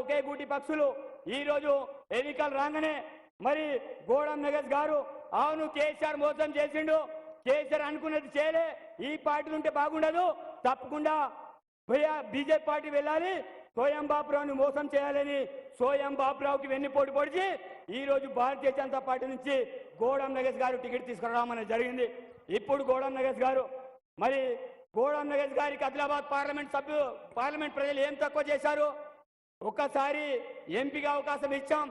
ఒకే గూటి పక్షులు. ఈరోజు ఎన్నికలు రాగానే మరి గోడం నగేష్ గారు అవును కేసీఆర్ మోసం చేసిండు. కేసీఆర్ అనుకున్నది చేయలే. ఈ పార్టీలు ఉంటే బాగుండదు. తప్పకుండా బీజేపీ పార్టీ వెళ్ళాలి. సోయం బాపురావుని మోసం చేయాలని సోయం బాపురావుకి వెన్నుపోటు పొడిచి ఈ రోజు భారతీయ జనతా పార్టీ నుంచి గోడం నగేష్ గారు టికెట్ తీసుకురావడం జరిగింది. ఇప్పుడు గోడం నగేష్ గారు మరి గోడం నగేష్ గారికి ఆదిలాబాద్ పార్లమెంట్ సభ్యు పార్లమెంట్ ప్రజలు ఏం తక్కువ చేశారు? ఒక్కసారి ఎంపీగా అవకాశం ఇచ్చాం.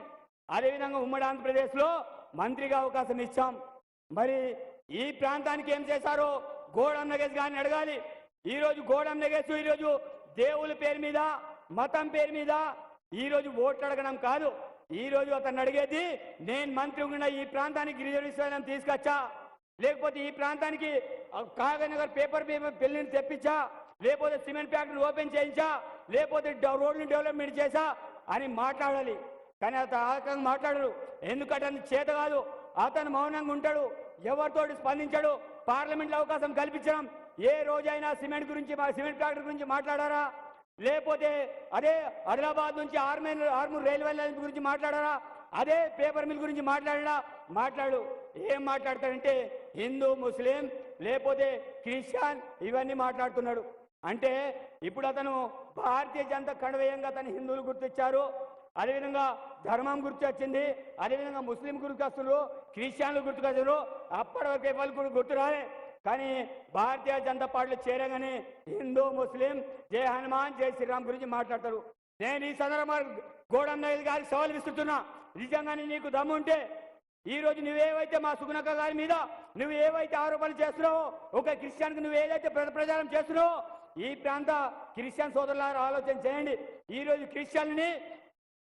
అదేవిధంగా ఉమ్మడి ఆంధ్రప్రదేశ్లో మంత్రిగా అవకాశం ఇచ్చాం. మరి ఈ ప్రాంతానికి ఏం చేశారో గోడం నగేష్ గారిని అడగాలి. ఈ రోజు గోడం నగేష్ ఈరోజు దేవుల పేరు మీద మతం పేరు మీద ఈరోజు ఓట్లు అడగడం కాదు. ఈ రోజు అతను అడిగేది నేను మంత్రి ఉన్న ఈ ప్రాంతానికి రిజర్వేషన్ తీసుకొచ్చా? లేకపోతే ఈ ప్రాంతానికి ఆ, పేపర్ పేపర్ పెళ్ళిని తెప్పించా? లేకపోతే సిమెంట్ ఫ్యాక్టరీ ఓపెన్ చేయించా లేకపోతే రోడ్లు డెవలప్మెంట్ చేశా అని మాట్లాడాలి. కానీ అతను ఆ రకంగా మాట్లాడరు ఎందుకంటే అతను చేత కాదు అతను మౌనంగా ఉంటాడు ఎవరితో స్పందించాడు పార్లమెంట్లో అవకాశం కల్పించడం. ఏ రోజైనా సిమెంట్ గురించి మా సిమెంట్ ఫ్యాక్టరీ గురించి మాట్లాడారా? లేకపోతే అదే ఆదిలాబాద్ నుంచి ఆర్మూర్ ఆర్మూర్ రైల్వే లైన్ గురించి మాట్లాడారా? అదే పేపర్ మిల్ గురించి మాట్లాడా మాట్లాడు. ఏం మాట్లాడతాడంటే హిందూ ముస్లిం లేకపోతే క్రిస్టియన్ ఇవన్నీ మాట్లాడుతున్నాడు. అంటే ఇప్పుడు అతను భారతీయ జనతా కణవేయంగా తన హిందువులు గుర్తించారు అదేవిధంగా ధర్మం గుర్తొచ్చింది. అదేవిధంగా ముస్లిం గుర్తుకొస్తున్నారు. క్రిస్టియన్లు గుర్తుకొస్తున్నారు. అప్పటి వరకు ఎవరు కూడా గుర్తు రాలే. కానీ భారతీయ జనతా పార్టీలో చేరగానే హిందూ ముస్లిం జై హనుమాన్ జై శ్రీరామ్ గురించి మాట్లాడతారు. నేను ఈ సందర్భంగా గోడన్నది గారికి సవాల్ విస్తున్నా నిజంగానే నీకు దమ్ముంటే ఈరోజు ఈ రోజు నువ్వేవైతే మా సుగుణక్క గారి మీద నువ్వు ఏవైతే ఆరోపణలు చేస్తున్నావో ఒక క్రిస్టియన్కి నువ్వు ఏదైతే ప్ర- ప్రచారం చేస్తున్నావో ఈ ప్రాంత క్రిస్టియన్ సోదరులారా ఆలోచన చేయండి. ఈ రోజు క్రిస్టియన్ని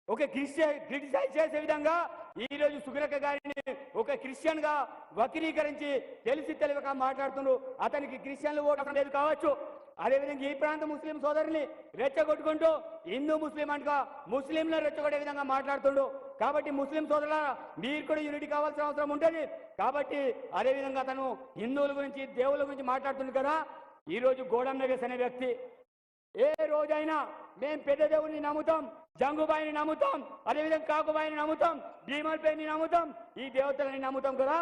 ఒక క్రిస్టియన్ క్రిటిసైజ్ చేసే విధంగా ఈ రోజు గారిని ఒక క్రిస్టియన్గా వక్రీకరించి తెలిసి తెలియక మాట్లాడుతున్నారు అతనికి క్రిస్టియన్లు ఓటం లేదు కావచ్చు. అదేవిధంగా ఈ ప్రాంత ముస్లిం సోదరుని రెచ్చగొట్టుకుంటూ హిందూ ముస్లిం అనగా ముస్లింలను రెచ్చగొట్టే విధంగా మాట్లాడుతుండు. కాబట్టి ముస్లిం సోదరుల మీరు కూడా యూనిటీ కావాల్సిన అవసరం ఉంటుంది. కాబట్టి అదేవిధంగా అతను హిందువుల గురించి దేవుళ్ళ గురించి మాట్లాడుతుంది కదా. ఈరోజు రోజు గోడం అనే వ్యక్తి ఏ రోజైనా మేము పెద్ద దేవుడిని నమ్ముతాం జంగుబాయిని నమ్ముతాం అదేవిధంగా కాకుబాయిని నమ్ముతాం భీమల్పేని నమ్ముతాం ఈ దేవతలని నమ్ముతాం కదా.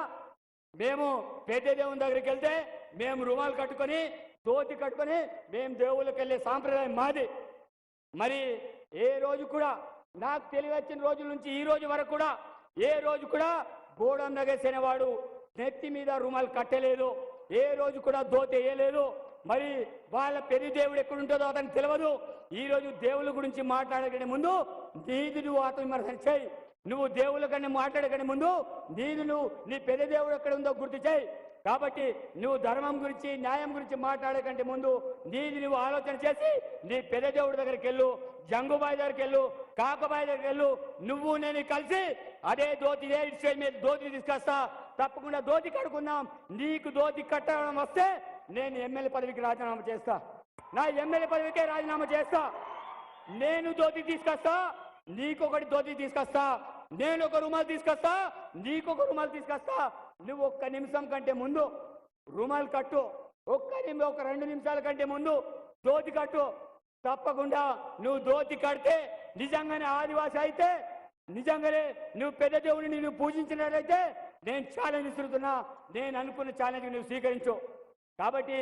మేము పెద్ద దేవుని దగ్గరికి వెళ్తే మేము రుమాలు కట్టుకొని ధోతి కట్టుకొని మేము దేవుళ్ళకి వెళ్ళే సాంప్రదాయం మాది. మరి ఏ రోజు కూడా నాకు తెలివచ్చిన రోజుల నుంచి ఈ రోజు వరకు కూడా ఏ రోజు కూడా గోడం నగేష్ నెత్తి మీద రుమాలు కట్టలేదు ఏ రోజు కూడా దోత వేయలేదు. మరి వాళ్ళ పెళ్ళి దేవుడు ఎక్కడుంటుందో అతనికి తెలియదు ఈ రోజు దేవుళ్ళ గురించి మాట్లాడకంటే ముందు నీది నువ్వు ఆత్మవిమర్శన చేయి. నువ్వు దేవుళ్ళ కన్నా ముందు నీది నువ్వు నీ పెద్ద దేవుడు ఎక్కడ ఉందో గుర్తు చేయి. కాబట్టి నువ్వు ధర్మం గురించి న్యాయం గురించి మాట్లాడకంటే ముందు నీది నువ్వు ఆలోచన చేసి నీ పెద్దదేవుడి దగ్గరికి వెళ్ళు జంగుబాయి దగ్గరికి వెళ్ళు కాకబాయి దగ్గరికి వెళ్ళు. నువ్వు నేను కలిసి అదే దోతి ఇదే మీద దోతి తీసుకొస్తా. తప్పకుండా దోతి కడుకుందాం నీకు దోతి కట్టడం వస్తే నేను ఎమ్మెల్యే పదవికి రాజీనామా చేస్తా. నా ఎమ్మెల్యే పదవికే రాజీనామా చేస్తా. నేను ధోతి తీసుకొస్తా. నీకొకటి ధోతి తీసుకొస్తా. నేను ఒక రుమాలు తీసుకొస్తా నీకొక రుమాలు తీసుకొస్తా. నువ్వు ఒక్క నిమిషం కంటే ముందు రుమాలు కట్టు. ఒక్క నిమిషం ఒక రెండు నిమిషాల కంటే ముందు ధోతి కట్టు. తప్పకుండా నువ్వు దోతి కడితే నిజంగానే ఆదివాసి అయితే నిజంగానే నువ్వు పెద్ద దేవుడిని నువ్వు పూజించినట్లయితే నేను ఛాలెంజ్ ఇస్తున్నా నేను అనుకున్న ఛాలెంజ్ నువ్వు స్వీకరించు. కాబట్టి